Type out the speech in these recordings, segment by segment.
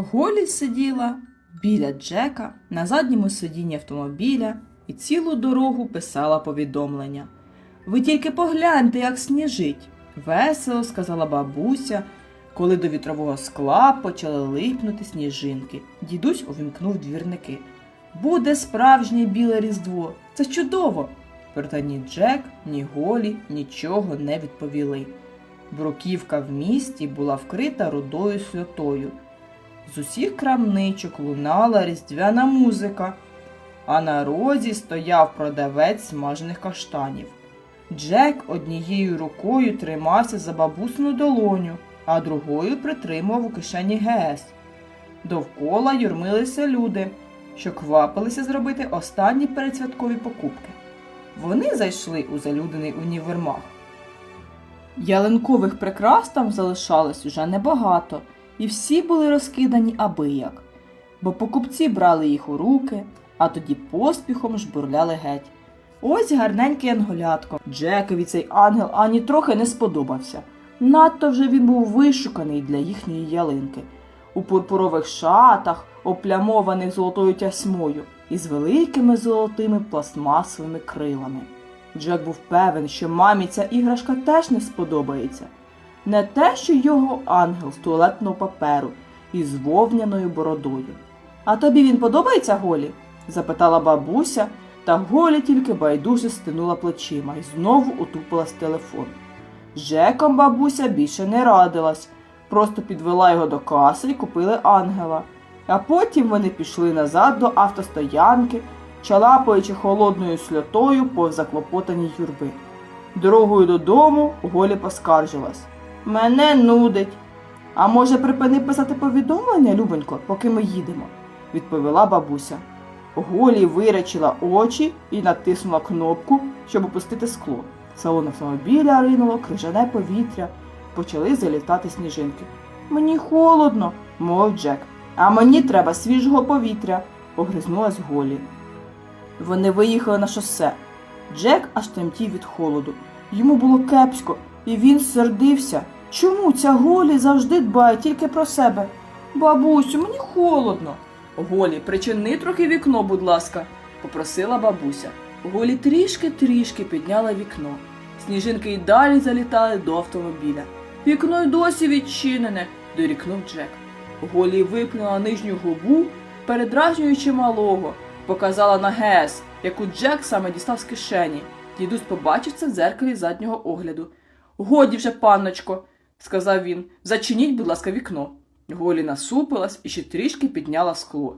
Голі сиділа біля Джека на задньому сидінні автомобіля і цілу дорогу писала повідомлення. Ви тільки погляньте, як сніжить, весело сказала бабуся, коли до вітрового скла почали липнути сніжинки. Дідусь увімкнув двірники. Буде справжнє біле різдво. Це чудово. Проте ні Джек, ні Голі нічого не відповіли. Бруківка в місті була вкрита рудою сльотою. З усіх крамничок лунала різдвяна музика, а на розі стояв продавець смажених каштанів. Джек однією рукою тримався за бабусину долоню, а другою притримував у кишені ГС. Довкола юрмилися люди, що квапилися зробити останні передсвяткові покупки. Вони зайшли у залюдений універмаг. Ялинкових прикрас там залишалось уже небагато, і всі були розкидані абияк, бо покупці брали їх у руки, а тоді поспіхом жбурляли геть. Ось гарненький анголятко. Джекові цей ангел ані трохи не сподобався. Надто вже він був вишуканий для їхньої ялинки. У пурпурових шатах, оплямованих золотою тясьмою, і з великими золотими пластмасовими крилами. Джек був певен, що мамі ця іграшка теж не сподобається. Не те, що його ангел з туалетного паперу із вовняною бородою. А тобі він подобається Голі? запитала бабуся, та Голі тільки байдуже стинула плечима і знову утупилась телефон. З Джеком бабуся більше не радилась, просто підвела його до каси і купили ангела. А потім вони пішли назад до автостоянки, чалапаючи холодною сльотою повз заклопотані юрби. Дорогою додому Голі поскаржилась. Мене нудить. А може, припини писати повідомлення, Любонько, поки ми їдемо, відповіла бабуся. Голі виречила очі і натиснула кнопку, щоб опустити скло. Салон автомобіля ринуло крижане повітря, почали залітати сніжинки. Мені холодно, мовив Джек. А мені треба свіжого повітря, огризнулась Голі. Вони виїхали на шосе. Джек аж тремтів від холоду. Йому було кепсько, і він сердився. Чому ця Голі завжди дбає тільки про себе? Бабусю, мені холодно. Голі, причини трохи вікно, будь ласка, попросила бабуся. Голі трішки-трішки підняла вікно. Сніжинки й далі залітали до автомобіля. Вікно й досі відчинене, дорікнув Джек. Голі випнула нижню губу, передражнюючи малого, показала на ГЕС, яку Джек саме дістав з кишені. Дідусь побачив це в дзеркалі заднього огляду. Годі вже, панночко, сказав він, зачиніть, будь ласка, вікно. Голі насупилась і ще трішки підняла скло.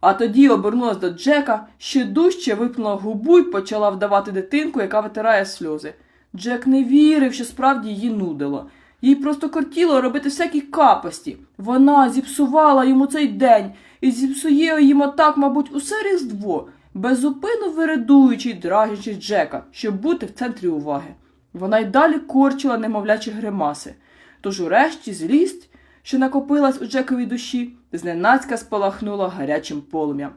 А тоді обернулась до Джека, ще дужче випнула губу і почала вдавати дитинку, яка витирає сльози. Джек не вірив, що справді її нудило. Їй просто кортіло робити всякі капості. Вона зіпсувала йому цей день і зіпсує їм отак, мабуть, усе різдво, безупину виридуючи й дражнячи Джека, щоб бути в центрі уваги. Вона й далі корчила немовлячі гримаси. Тож урешті злість, що накопилась у Джековій душі, зненацька спалахнула гарячим полум'ям.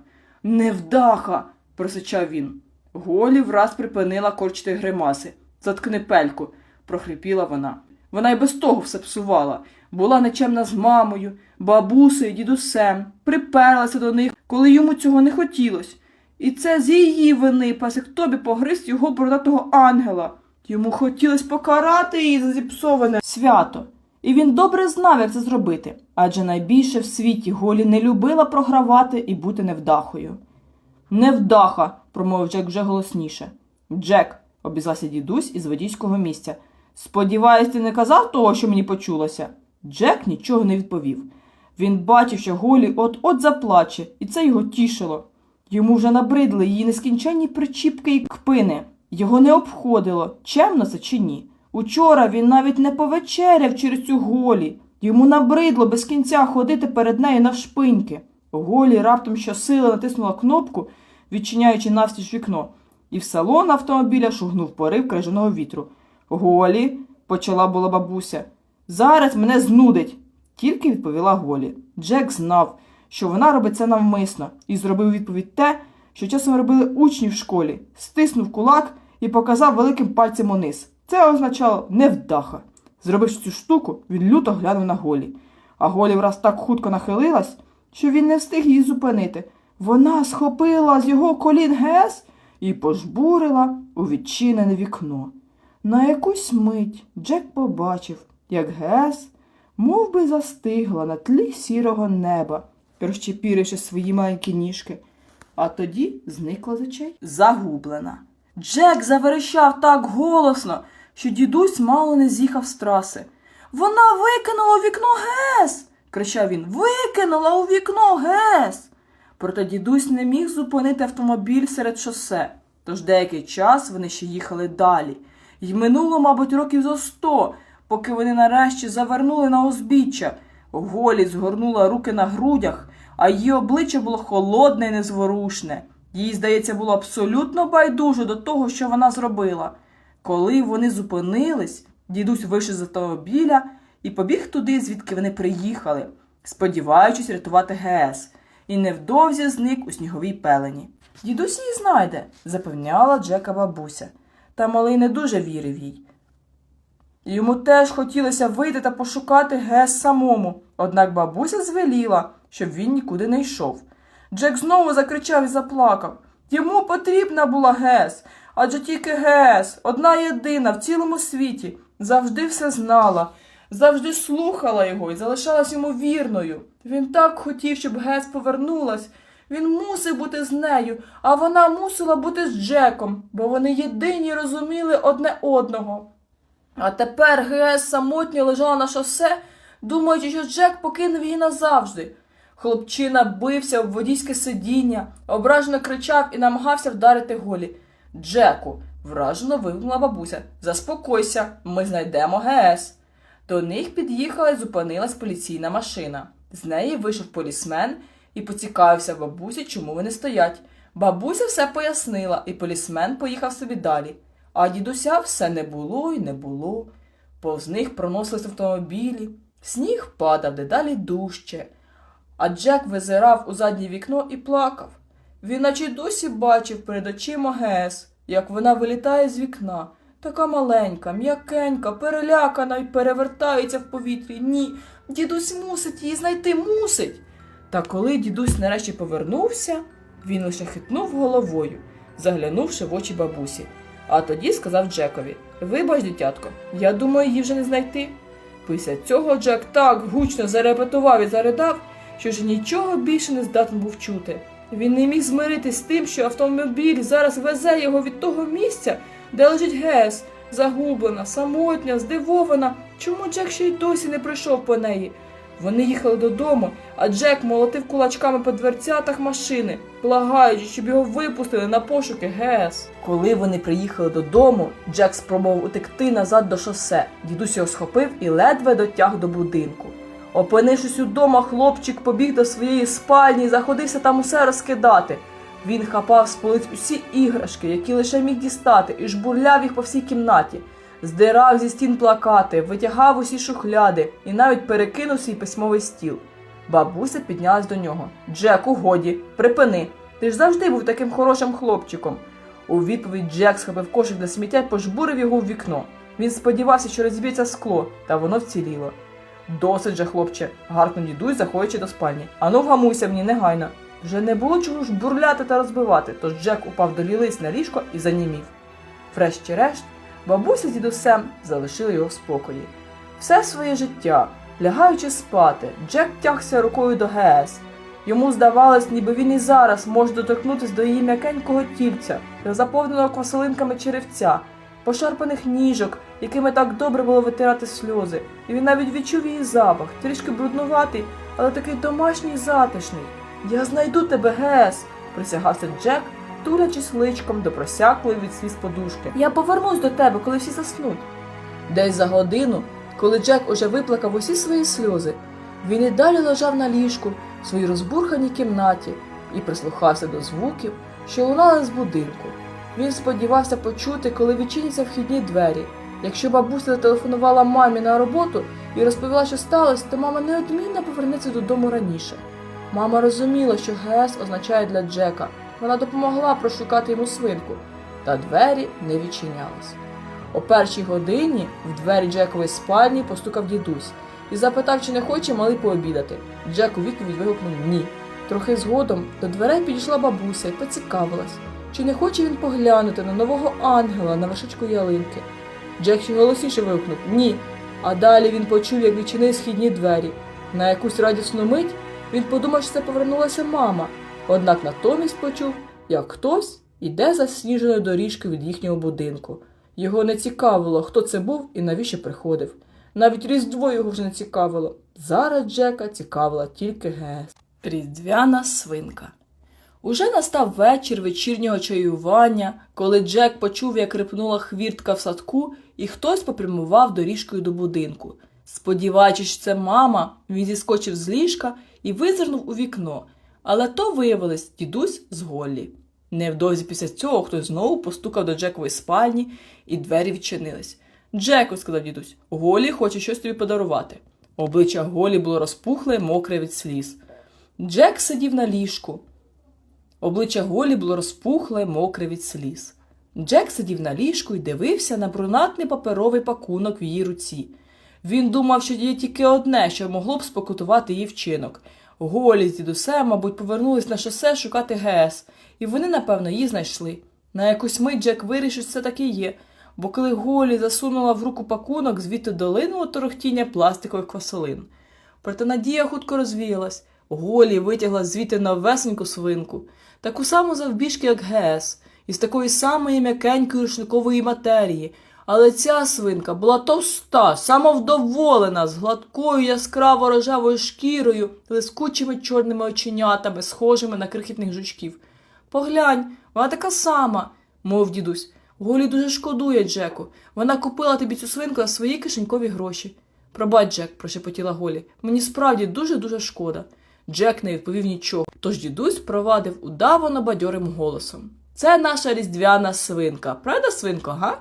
Невдаха. просичав він. Голі враз припинила корчити гримаси. Заткни пельку, прохрипіла вона. Вона й без того все псувала. Була нечемна з мамою, бабусею, дідусем, приперлася до них, коли йому цього не хотілось. І це з її вини пасик тобі погриз його бородатого ангела. Йому хотілося покарати її за зіпсоване свято. І він добре знав, як це зробити, адже найбільше в світі Голі не любила програвати і бути невдахою. Невдаха, промовив Джек вже голосніше. Джек, обізвався дідусь із водійського місця. Сподіваюсь, ти не казав того, що мені почулося? Джек нічого не відповів. Він бачив, що Голі от-от заплаче, і це його тішило. Йому вже набридли її нескінченні причіпки і кпини. Його не обходило, чемно це чи ні. Учора він навіть не повечеряв через цю Голі. Йому набридло без кінця ходити перед нею навшпиньки. Голі раптом щосили натиснула кнопку, відчиняючи навстіж вікно, і в салон автомобіля шугнув порив крижаного вітру. Голі, почала була бабуся. Зараз мене знудить, тільки відповіла Голі. Джек знав, що вона робить це навмисно, і зробив відповідь те, що часом робили учні в школі, стиснув кулак і показав великим пальцем униз. Це означало невдаха. Зробивши цю штуку, він люто глянув на Голі. а Голі враз так хутко нахилилась, що він не встиг її зупинити. Вона схопила з його колін Гес і пожбурила у відчинене вікно. На якусь мить Джек побачив, як Гес мов би застигла на тлі сірого неба, розчепіривши свої маленькі ніжки, а тоді зникла з очей. Загублена. Джек заверещав так голосно, що дідусь мало не з'їхав з траси. Вона викинула у вікно Гес. кричав він. Викинула у вікно Гес. Проте дідусь не міг зупинити автомобіль серед шосе, тож деякий час вони ще їхали далі. Й минуло, мабуть, років зо сто, поки вони нарешті завернули на узбіччя. Голі згорнула руки на грудях, а її обличчя було холодне і незворушне. Їй, здається, було абсолютно байдуже до того, що вона зробила. Коли вони зупинились, дідусь вийшов з автомобіля і побіг туди, звідки вони приїхали, сподіваючись рятувати ГС, і невдовзі зник у сніговій пелені. Дідусь її знайде, запевняла Джека бабуся, та малий не дуже вірив їй. Йому теж хотілося вийти та пошукати Гес самому, однак бабуся звеліла, щоб він нікуди не йшов. Джек знову закричав і заплакав. Йому потрібна була Гес, адже тільки Гес, одна єдина в цілому світі, завжди все знала, завжди слухала його і залишалась йому вірною. Він так хотів, щоб Гес повернулась. Він мусив бути з нею, а вона мусила бути з Джеком, бо вони єдині розуміли одне одного. А тепер Гес самотньо лежала на шосе, думаючи, що Джек покинув її назавжди. Хлопчина бився об водійське сидіння, ображено кричав і намагався вдарити голі. Джеку, вражено вигукнула бабуся. Заспокойся, ми знайдемо ГС. До них під'їхала і зупинилась поліційна машина. З неї вийшов полісмен і поцікавився бабусі, чому вони стоять. Бабуся все пояснила, і полісмен поїхав собі далі. А дідуся все не було і не було. Повз них проносились автомобілі, сніг падав дедалі дужче. А Джек визирав у заднє вікно і плакав. Він наче й досі бачив перед очима Гес, як вона вилітає з вікна, така маленька, м'якенька, перелякана й перевертається в повітрі. Ні, дідусь мусить її знайти, мусить. Та коли дідусь нарешті повернувся, він лише хитнув головою, заглянувши в очі бабусі. А тоді сказав Джекові Вибач, дитятко, я думаю, її вже не знайти. Після цього Джек так гучно зарепетував і заридав, що ж нічого більше не здатен був чути. Він не міг змиритись з тим, що автомобіль зараз везе його від того місця, де лежить Гес, загублена, самотня, здивована, чому Джек ще й досі не прийшов по неї. Вони їхали додому, а Джек молотив кулачками по дверцятах машини, благаючи, щоб його випустили на пошуки ГЕС. Коли вони приїхали додому, Джек спробував утекти назад до шосе. Дідусь його схопив і ледве дотяг до будинку. Опинившись удома, хлопчик побіг до своєї спальні і заходився там усе розкидати. Він хапав з полиць усі іграшки, які лише міг дістати, і жбурляв їх по всій кімнаті. Здирав зі стін плакати, витягав усі шухляди і навіть перекинув свій письмовий стіл. Бабуся піднялась до нього. Джеку, годі, припини. Ти ж завжди був таким хорошим хлопчиком. У відповідь Джек схопив кошик для сміття і пожбурив його в вікно. Він сподівався, що розіб'ється скло, та воно вціліло. Досить же, хлопче, гаркнув дідусь, заходячи до спальні. Ану, вгамуйся мені негайно. Вже не було чого ж бурляти та розбивати, тож Джек упав до лілиць на ліжко і занімів. Врешті-решт, бабуся з дідусем залишили його в спокої. Все своє життя, лягаючи спати, Джек тягся рукою до ГС. Йому здавалось, ніби він і зараз може доторкнутися до її м'якенького тільця, заповненого квасолинками черевця, пошарпаних ніжок, якими так добре було витирати сльози. І він навіть відчув її запах, трішки бруднуватий, але такий домашній і затишний. Я знайду тебе, Гес, присягався Джек, тулячись личком до просяклої від сліз подушки. Я повернусь до тебе, коли всі заснуть. Десь за годину, коли Джек уже виплакав усі свої сльози, він і далі лежав на ліжку в своїй розбурханій кімнаті і прислухався до звуків, що лунали з будинку. Він сподівався почути, коли відчиняться вхідні двері. Якщо бабуся зателефонувала мамі на роботу і розповіла, що сталося, то мама неодмінно повернеться додому раніше. Мама розуміла, що ГС означає для Джека. Вона допомогла прошукати йому свинку, та двері не відчинялись. О першій годині в двері Джекової спальні постукав дідусь. і запитав, чи не хоче малий пообідати. Джек у відповідь вигукнув ні. Трохи згодом до дверей підійшла бабуся і поцікавилась, чи не хоче він поглянути на нового ангела на вершечку ялинки. Джек ще голосніше вигукнув ні. А далі він почув, як відчинив східні двері. На якусь радісну мить він подумав, що це повернулася мама, однак натомість почув, як хтось іде засніженою доріжкою від їхнього будинку. Його не цікавило, хто це був і навіщо приходив. Навіть Різдво його вже не цікавило. Зараз Джека цікавила тільки ГЕС. Різдвяна свинка. Уже настав вечір вечірнього чаювання, коли Джек почув, як рипнула хвіртка в садку, і хтось попрямував доріжкою до будинку. Сподіваючись, що це мама, він зіскочив з ліжка і визирнув у вікно, але то виявилось дідусь з Голлі. Невдовзі після цього хтось знову постукав до Джекової спальні, і двері відчинились. Джеку, сказав дідусь, Голі хоче щось тобі подарувати. Обличчя Голі було розпухле, мокре від сліз. Джек сидів на ліжку. Обличчя Голі було розпухле, мокре від сліз. Джек сидів на ліжку і дивився на брунатний паперовий пакунок в її руці. Він думав, що є тільки одне, що могло б спокутувати її вчинок. Голі з дідусем, мабуть, повернулись на шосе шукати ГЕС, і вони, напевно, її знайшли. На якусь мить Джек вирішив, що це таки є, бо коли Голі засунула в руку пакунок, звідти долинуло торохтіння пластикових квасолин. Проте надія хутко розвіялась. Голі витягла звідти новесеньку свинку, таку саму завбіжки, як Гес, із такої самої м'якенької рушникової матерії. Але ця свинка була товста, самовдоволена, з гладкою яскраво рожевою шкірою, лискучими чорними оченятами, схожими на крихітних жучків. Поглянь, вона така сама, мов дідусь. Голі дуже шкодує, Джеку. Вона купила тобі цю свинку за свої кишенькові гроші. Пробач, Джек, прошепотіла Голі. Мені справді дуже-дуже шкода. Джек не відповів нічого, тож дідусь провадив удавано бадьорим голосом. Це наша різдвяна свинка. Правда, свинко, га?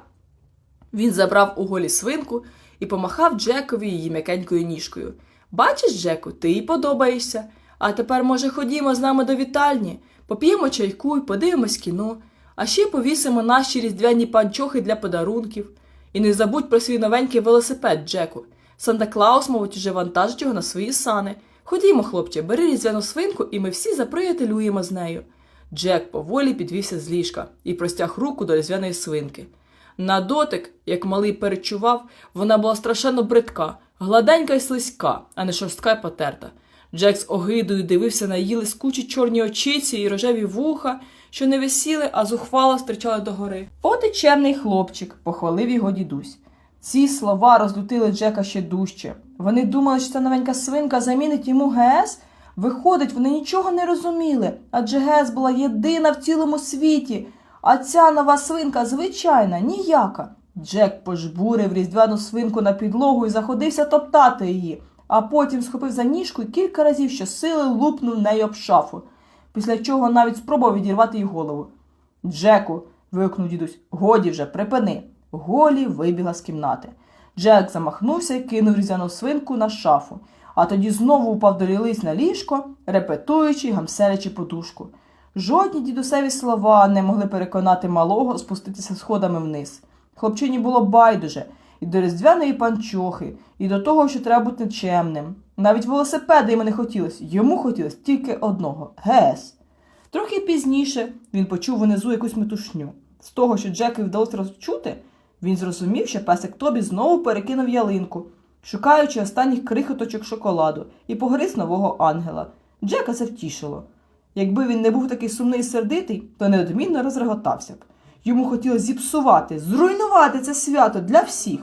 Він забрав у голі свинку і помахав Джекові її м'якенькою ніжкою. Бачиш, Джеку, ти їй подобаєшся. А тепер, може, ходімо з нами до вітальні, поп'ємо чайку і подивимось кіно, а ще повісимо наші різдвяні панчохи для подарунків. І не забудь про свій новенький велосипед, Джеку. Санта Клаус, мабуть, уже вантажить його на свої сани. Ходімо, хлопче, бери різдвяну свинку, і ми всі заприятелюємо з нею. Джек поволі підвівся з ліжка і простяг руку до різдвяної свинки. На дотик, як малий перечував, вона була страшенно бридка, гладенька й слизька, а не шорстка й потерта. Джек з огидою дивився на її лискучі чорні очіці і рожеві вуха, що не висіли, а зухвало стирчали догори. От і чемний хлопчик, похвалив його дідусь. Ці слова розлютили Джека ще дужче. Вони думали, що ця новенька свинка замінить йому ГС. Виходить, вони нічого не розуміли, адже ГЕС була єдина в цілому світі, а ця нова свинка звичайна, ніяка. Джек пожбурив різдвяну свинку на підлогу і заходився топтати її, а потім схопив за ніжку і кілька разів щосили лупнув нею об шафу, після чого навіть спробував відірвати їй голову. Джеку, вигукнув дідусь, годі вже, припини. Голі вибігла з кімнати. Джек замахнувся і кинув різдвяну свинку на шафу, а тоді знову упав до лілиць на ліжко, репетуючи й гамселячи подушку. Жодні дідусеві слова не могли переконати малого спуститися сходами вниз. Хлопчині було байдуже і до різдвяної панчохи, і до того, що треба бути чемним. Навіть велосипеда йому не хотілося, йому хотілося тільки одного гес. Трохи пізніше він почув внизу якусь метушню. З того, що Джекові вдалося розчути, він зрозумів, що песик Тобі знову перекинув ялинку, шукаючи останніх крихоточок шоколаду, і погриз нового ангела. Джека це втішило. Якби він не був такий сумний і сердитий, то неодмінно розреготався б. Йому хотілося зіпсувати, зруйнувати це свято для всіх.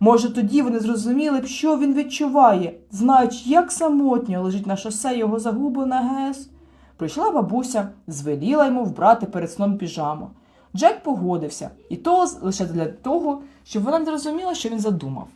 Може, тоді вони зрозуміли б, що він відчуває, знаючи, як самотньо лежить на шосе його загублена ГЕС. Прийшла бабуся, звеліла йому вбрати перед сном піжаму. Джек погодився, і то лише для того, щоб вона не зрозуміла, що він задумав.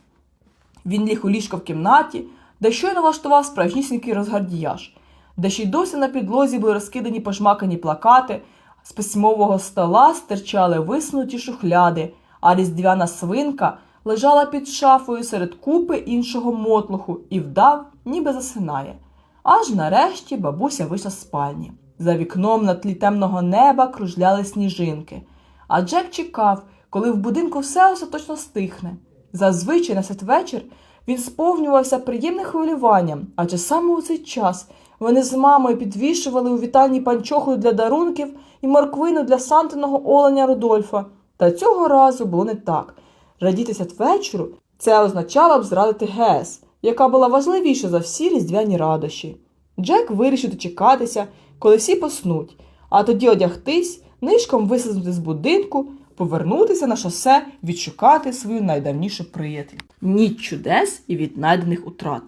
Він ліг у ліжко в кімнаті, де щойно влаштував справжнісінький розгардіяж, де ще й досі на підлозі були розкидані пожмакані плакати, з письмового стола стирчали висунуті шухляди, а різдвяна свинка лежала під шафою серед купи іншого мотлуху і вдав, ніби засинає. Аж нарешті бабуся вийшла з спальні. За вікном на тлі темного неба кружляли сніжинки. А Джек чекав, коли в будинку все остаточно стихне. Зазвичай на святвечір Він сповнювався приємним хвилюванням, адже саме у цей час вони з мамою підвішували у вітальні панчоху для дарунків і морквину для Сантиного оленя Рудольфа. Та цього разу було не так. Радіти святвечору це означало б зрадити Гес, яка була важливіша за всі різдвяні радощі. Джек вирішив дочекатися, коли всі поснуть, а тоді одягтись, нишком вислизнути з будинку, повернутися на шосе, відшукати свою найдавнішу приятель. Ніч чудес і віднайдених утрат.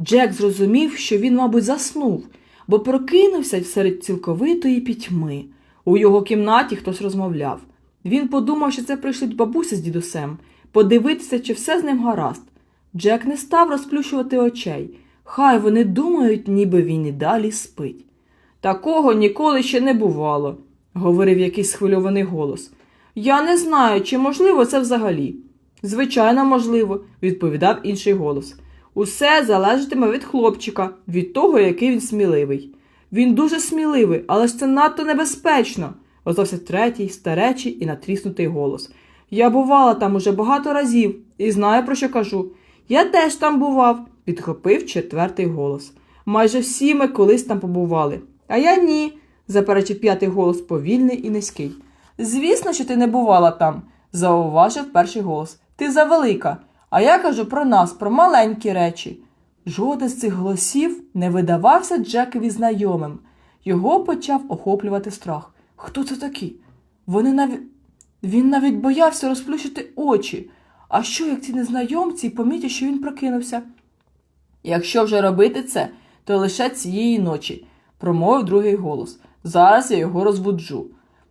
Джек зрозумів, що він, мабуть, заснув, бо прокинувся серед цілковитої пітьми. У його кімнаті хтось розмовляв. Він подумав, що це прийшлють бабуся з дідусем, подивитися, чи все з ним гаразд. Джек не став розплющувати очей. Хай вони думають, ніби він і далі спить. Такого ніколи ще не бувало, говорив якийсь схвильований голос. Я не знаю, чи можливо це взагалі. Звичайно, можливо, відповідав інший голос. Усе залежатиме від хлопчика, від того, який він сміливий. Він дуже сміливий, але ж це надто небезпечно, озвався третій, старечий і натріснутий голос. Я бувала там уже багато разів і знаю, про що кажу. Я теж там бував, підхопив четвертий голос. Майже всі ми колись там побували. А я ні, заперечив п'ятий голос повільний і низький. Звісно, що ти не бувала там, зауважив перший голос. Ти завелика. А я кажу про нас, про маленькі речі. Жоден з цих голосів не видавався Джекові знайомим. Його почав охоплювати страх. Хто це такі? Вони навіть. Він навіть боявся розплющити очі. А що, як ці незнайомці помітять, що він прокинувся? Якщо вже робити це, то лише цієї ночі, промовив другий голос. Зараз я його розбуджу.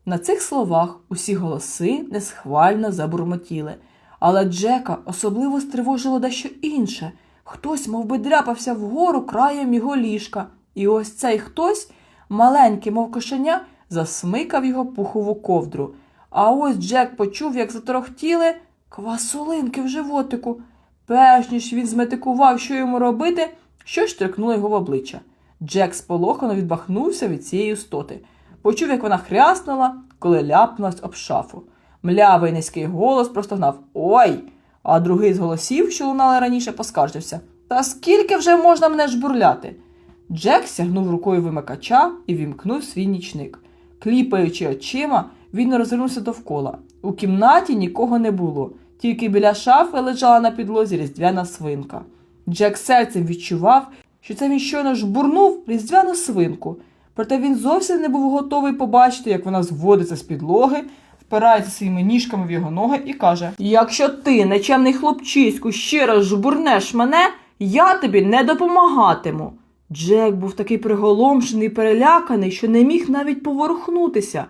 На цих словах усі голоси несхвально забурмотіли, але Джека особливо стривожило дещо інше. Хтось мов би, дряпався вгору краєм його ліжка, і ось цей хтось, маленький, мов кошеня, засмикав його пухову ковдру. А ось Джек почув, як заторохтіли квасолинки в животику. Перш ніж він зметикував, що йому робити, щось штрикнуло його в обличчя. Джек сполохано відбахнувся від цієї істоти. Почув, як вона хряснула, коли ляпнулась об шафу. Млявий низький голос простогнав Ой! А другий з голосів, що лунали раніше, поскаржився. Та скільки вже можна мене жбурляти? Джек сягнув рукою вимикача і вімкнув свій нічник. Кліпаючи очима, він розвернувся довкола. У кімнаті нікого не було, тільки біля шафи лежала на підлозі різдвяна свинка. Джек серцем відчував, що це він щойно жбурнув різдвяну свинку. Проте він зовсім не був готовий побачити, як вона зводиться з підлоги, впирається своїми ніжками в його ноги і каже: Якщо ти, нечемний хлопчиську, ще раз жбурнеш мене, я тобі не допомагатиму. Джек був такий приголомшений і переляканий, що не міг навіть поворухнутися.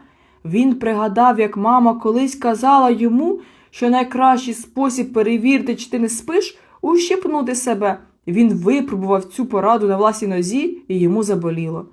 Він пригадав, як мама колись казала йому, що найкращий спосіб перевірити, чи ти не спиш, ущипнути себе. Він випробував цю пораду на власній нозі, і йому заболіло.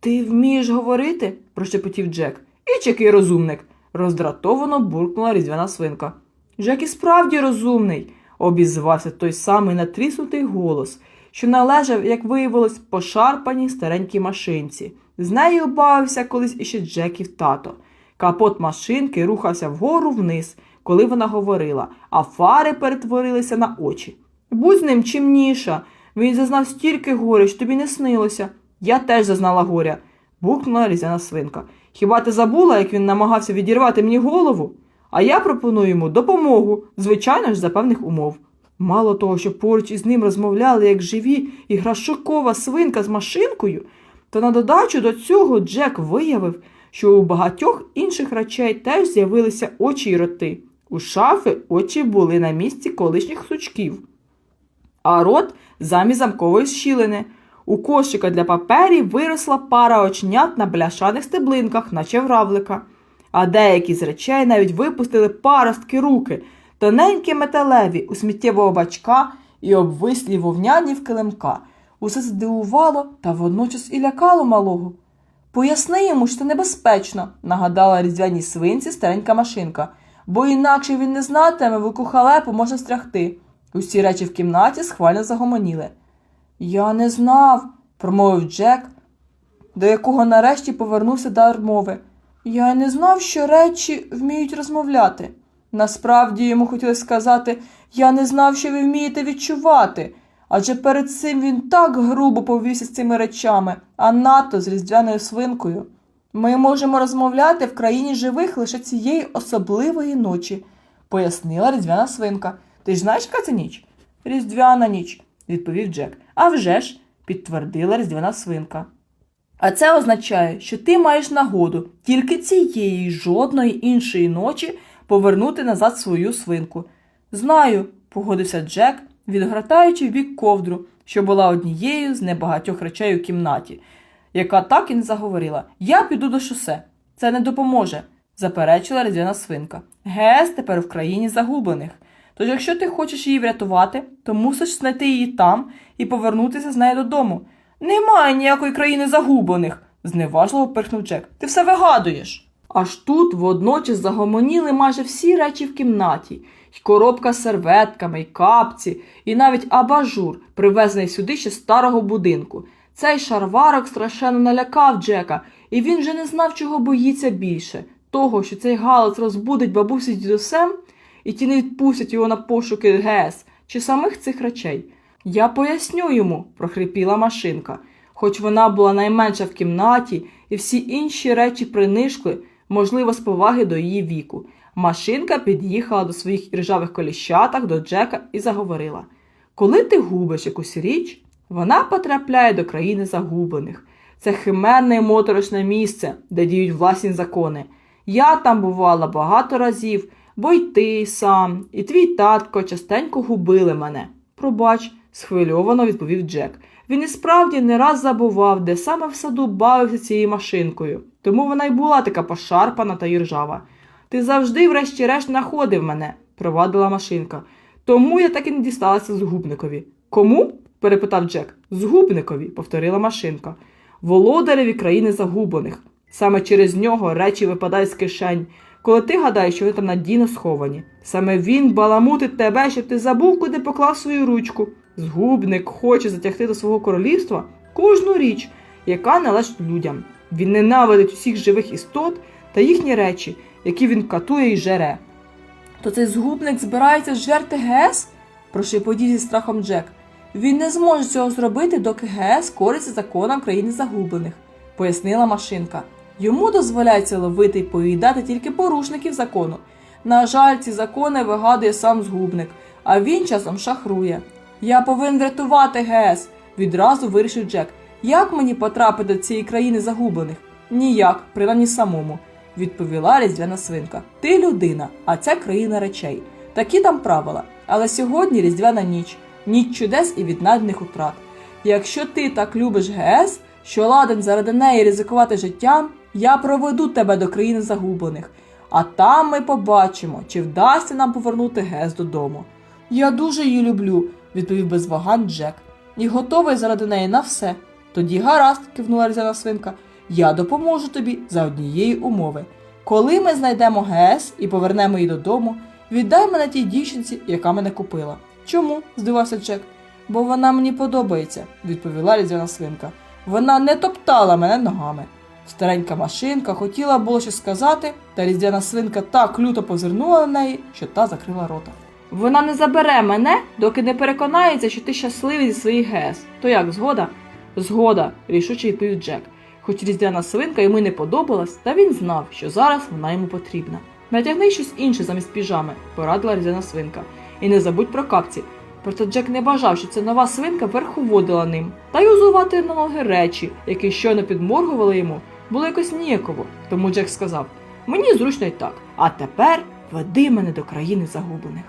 Ти вмієш говорити? прошепотів Джек. І який розумник, роздратовано буркнула різдвяна свинка. Джек і справді розумний, обізвався той самий натріснутий голос, що належав, як виявилось, пошарпаній старенькій машинці. З нею бавився колись іще Джеків тато. Капот машинки рухався вгору вниз, коли вона говорила, а фари перетворилися на очі. Будь з ним чимніша. Він зазнав стільки горя, що тобі не снилося. Я теж зазнала горя, бухнула різяна свинка. Хіба ти забула, як він намагався відірвати мені голову? А я пропоную йому допомогу, звичайно ж, за певних умов. Мало того, що поруч із ним розмовляли як живі і грашокова свинка з машинкою, то на додачу до цього Джек виявив, що у багатьох інших речей теж з'явилися очі й роти. У шафи очі були на місці колишніх сучків, а рот замість замкової щілини. У кошика для паперів виросла пара очнят на бляшаних стеблинках, наче вравлика. А деякі з речей навіть випустили паростки руки, тоненькі металеві у сміттєвого бачка і обвислі вовняні в килимка. Усе це дивувало та водночас і лякало малого. Поясни йому, що це небезпечно, нагадала різдвяній свинці старенька машинка, бо інакше він не знатиме, в яку халепу може стрягти. Усі речі в кімнаті схвально загомоніли. Я не знав, промовив Джек, до якого нарешті повернувся дар мови. Я не знав, що речі вміють розмовляти. Насправді йому хотілося сказати, Я не знав, що ви вмієте відчувати. Адже перед цим він так грубо повівся з цими речами, а надто з різдвяною свинкою. Ми можемо розмовляти в країні живих лише цієї особливої ночі, пояснила різдвяна свинка. Ти ж знаєш, яка це ніч? Різдвяна ніч, відповів Джек. «А вже ж», – підтвердила різдвяна свинка. А це означає, що ти маєш нагоду тільки цієї жодної іншої ночі повернути назад свою свинку. Знаю, погодився Джек, відгортаючи в бік ковдру, що була однією з небагатьох речей у кімнаті, яка так і не заговорила. Я піду до шосе. Це не допоможе, заперечила різдвяна свинка. Гес тепер в країні загублених. Тож, якщо ти хочеш її врятувати, то мусиш знайти її там і повернутися з нею додому. Немає ніякої країни загублених, зневажливо пирхнув Джек. Ти все вигадуєш. Аж тут водночас загомоніли майже всі речі в кімнаті, й коробка з серветками, й капці, і навіть абажур, привезений сюди ще старого будинку. Цей шарварок страшенно налякав Джека, і він вже не знав, чого боїться більше того, що цей галас розбудить бабусю з дідусем, і ті не відпустять його на пошуки ГЕС чи самих цих речей. Я поясню йому, прохрипіла машинка. Хоч вона була найменша в кімнаті, і всі інші речі принишкли, можливо, з поваги до її віку. Машинка під'їхала до своїх іржавих коліщатах до Джека і заговорила: Коли ти губиш якусь річ, вона потрапляє до країни загублених. Це химерне і моторошне місце, де діють власні закони. Я там бувала багато разів, бо й ти сам, і твій татко частенько губили мене. Пробач, схвильовано відповів Джек. Він і справді не раз забував, де саме в саду бавився цією машинкою, тому вона й була така пошарпана та іржава. Ти завжди, врешті-решт, знаходив мене, провадила машинка. Тому я так і не дісталася згубникові. Кому? перепитав Джек. Згубникові, повторила машинка. Володареві країни загублених. Саме через нього речі випадають з кишень, коли ти гадаєш, що вони там надійно сховані. Саме він баламутить тебе, щоб ти забув, куди поклав свою ручку. Згубник хоче затягти до свого королівства кожну річ, яка належить людям. Він ненавидить усіх живих істот та їхні речі, які він катує і жере. То цей згубник збирається жерти ГЕС? прошепотів зі страхом Джек. Він не зможе цього зробити, доки ГЕС кориться законом країни загублених, пояснила машинка. Йому дозволяється ловити і поїдати тільки порушників закону. На жаль, ці закони вигадує сам згубник, а він часом шахрує. Я повинен врятувати ГЕС, відразу вирішив Джек. Як мені потрапити до цієї країни загублених? Ніяк, принаймні самому, відповіла різдвяна свинка. Ти людина, а це країна речей. Такі там правила. Але сьогодні різдвяна ніч, ніч чудес і віднайдених утрат. Якщо ти так любиш ГЕС, що ладен заради неї ризикувати життям, я проведу тебе до країни загублених, а там ми побачимо, чи вдасться нам повернути ГЕС додому. Я дуже її люблю, відповів без вагань Джек, і готовий заради неї на все. Тоді гаразд, кивнула різана свинка, я допоможу тобі за однієї умови. Коли ми знайдемо ГЕС і повернемо її додому, віддай мене тій дівчинці, яка мене купила. Чому? здивався Джек. Бо вона мені подобається, відповіла різдвяна свинка. Вона не топтала мене ногами. Старенька машинка хотіла було щось сказати, та різдвяна свинка так люто позирнула на неї, що та закрила рота. Вона не забере мене, доки не переконається, що ти щасливий зі своїх ГЕС. То як, згода? Згода, рішуче відповів Джек. Хоч різдвяна свинка йому не подобалась, та він знав, що зараз вона йому потрібна. Натягни щось інше замість піжами, порадила різдвяна свинка. І не забудь про капці. Проте Джек не бажав, що ця нова свинка верховодила ним, та й узувати на ноги речі, які щойно підморгували йому, було якось ніяково. Тому Джек сказав: Мені зручно й так, а тепер веди мене до країни загублених.